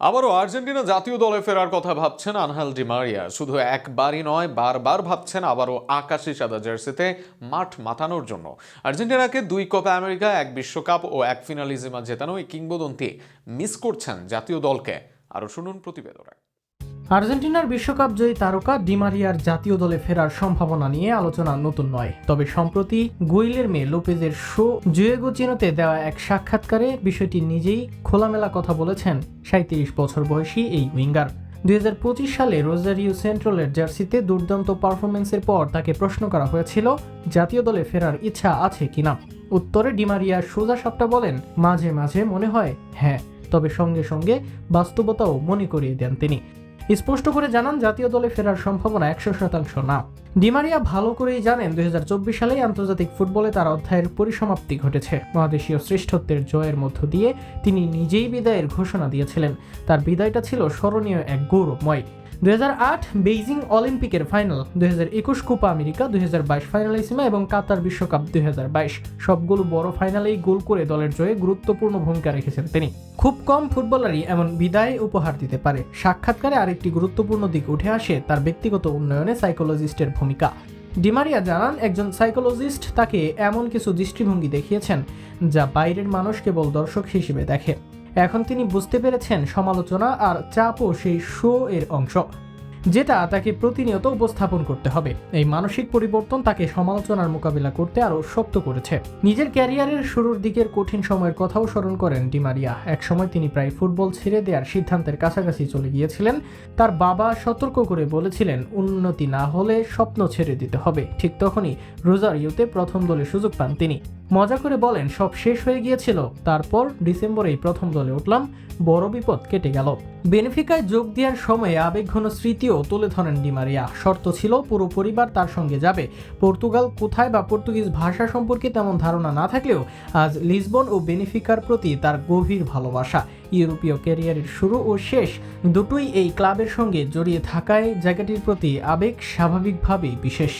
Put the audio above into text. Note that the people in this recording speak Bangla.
আবারও আর্জেন্টিনা জাতীয় দলে ফেরার কথা ভাবছেন আনহাল ডিমারিয়া শুধু একবারই নয়, বারবার ভাবছেন আবারও আকাশি সাদা জার্সিতে মাঠ মাতানোর জন্য। আর্জেন্টিনাকে দুই কোপা আমেরিকা, এক বিশ্বকাপ ও এক ফিনালিজিমা জেতানো এই কিংবদন্তি। মিস করছেন জাতীয় দলকে। আরও শুনুন প্রতিবেদনে। আর্জেন্টিনার বিশ্বকাপ জয়ী তারকা ডিমারিয়ার জাতীয় দলে ফেরার সম্ভাবনা নিয়ে আলোচনা নতুন নয়। তবে সম্প্রতি গুইলের মেয়ে লোপেজের শো জুয়েগো চিনোতে দেওয়া এক সাক্ষাৎকারে বিষয়টি নিজেই খোলামেলা কথা বলেছেন সাঁত্রিশ বছর বয়সী এই উইঙ্গার। দুই সালে রোজারিও সেন্ট্রালের জার্সিতে দুর্দান্ত পারফরমেন্সের পর তাকে প্রশ্ন করা হয়েছিল, জাতীয় দলে ফেরার ইচ্ছা আছে কিনা? উত্তরে ডিমারিয়া সোজা সাপটা বলেন, মাঝে মাঝে মনে হয় হ্যাঁ তবে সঙ্গে সঙ্গে বাস্তবতাও মনে করিয়ে দেন তিনি। স্পষ্ট করে জানান, জাতীয় দলে ফেরার সম্ভাবনা একশো শতাংশ না। ডিমারিয়া ভালো করেই জানেন, দুই সালে আন্তর্জাতিক ফুটবলে তার অধ্যায়ের পরিসমাপ্তি ঘটেছে। মহাদেশীয় শ্রেষ্ঠত্বের জয়ের মধ্য দিয়ে তিনি নিজেই বিদায়ের ঘোষণা দিয়েছিলেন। তার বিদায়টা ছিল স্মরণীয় এক গৌরবময় দুই বেইজিং অলিম্পিকের ফাইনাল দু হাজার একুশ কোপা আমেরিকা, দুই ফাইনালিসিমা এবং কাতার বিশ্বকাপ, দুই সবগুলো বড় ফাইনালেই গোল করে দলের জয়ে গুরুত্বপূর্ণ ভূমিকা রেখেছেন তিনি। খুব কম ফুটবলারই এমন বিদায় উপহার দিতে পারে। সাক্ষাৎকারে আরেকটি গুরুত্বপূর্ণ দিক উঠে আসে তার ব্যক্তিগত উন্নয়নে সাইকোলজিস্টের ভূমিকা। ডিমারিয়া জানান, একজন সাইকোলজিস্ট তাকে এমন কিছু দৃষ্টিভঙ্গি দেখিয়েছেন যা বাইরের মানুষ কেবল দর্শক হিসেবে দেখে। এখন তিনি বুঝতে পেরেছেন সমালোচনা আর চাপও সেই শো এর অংশ, যেটা তাকে প্রতিনিয়ত উপস্থাপন করতে হবে। এই মানসিক পরিবর্তন তাকে সমালোচনার মোকাবিলা করতে আরও শক্ত করেছে। নিজের ক্যারিয়ারের শুরুর দিকের কঠিন সময়ের কথাও স্মরণ করেন ডিমারিয়া একসময় তিনি প্রায় ফুটবল ছেড়ে দেওয়ার সিদ্ধান্তের কাছাকাছি চলে গিয়েছিলেন। তার বাবা সতর্ক করে বলেছিলেন, উন্নতি না হলে স্বপ্ন ছেড়ে দিতে হবে। ঠিক তখনই রোজারিওতে প্রথম দলে সুযোগ পান তিনি। মজা করে বলেন, সব শেষ হয়ে গিয়েছিল। তারপর ডিসেম্বরেই প্রথম দলে উঠলাম, বড় বিপদ কেটে গেল। বেনিফিকায় যোগ দেওয়ার সময়ে আবেগঘন স্মৃতিও তুলে ধরেন ডিমারিয়া শর্ত ছিল, পুরো পরিবার তার সঙ্গে যাবে। পর্তুগাল কোথায় বা পর্তুগিজ ভাষা সম্পর্কে তেমন ধারণা না থাকলেও আজ লিসবন ও বেনিফিকার প্রতি তার গভীর ভালোবাসা। ইউরোপীয় ক্যারিয়ারের শুরু ও শেষ দুটোই এই ক্লাবের সঙ্গে জড়িয়ে থাকায় জায়গাটির প্রতি আবেগ স্বাভাবিকভাবেই বিশেষ।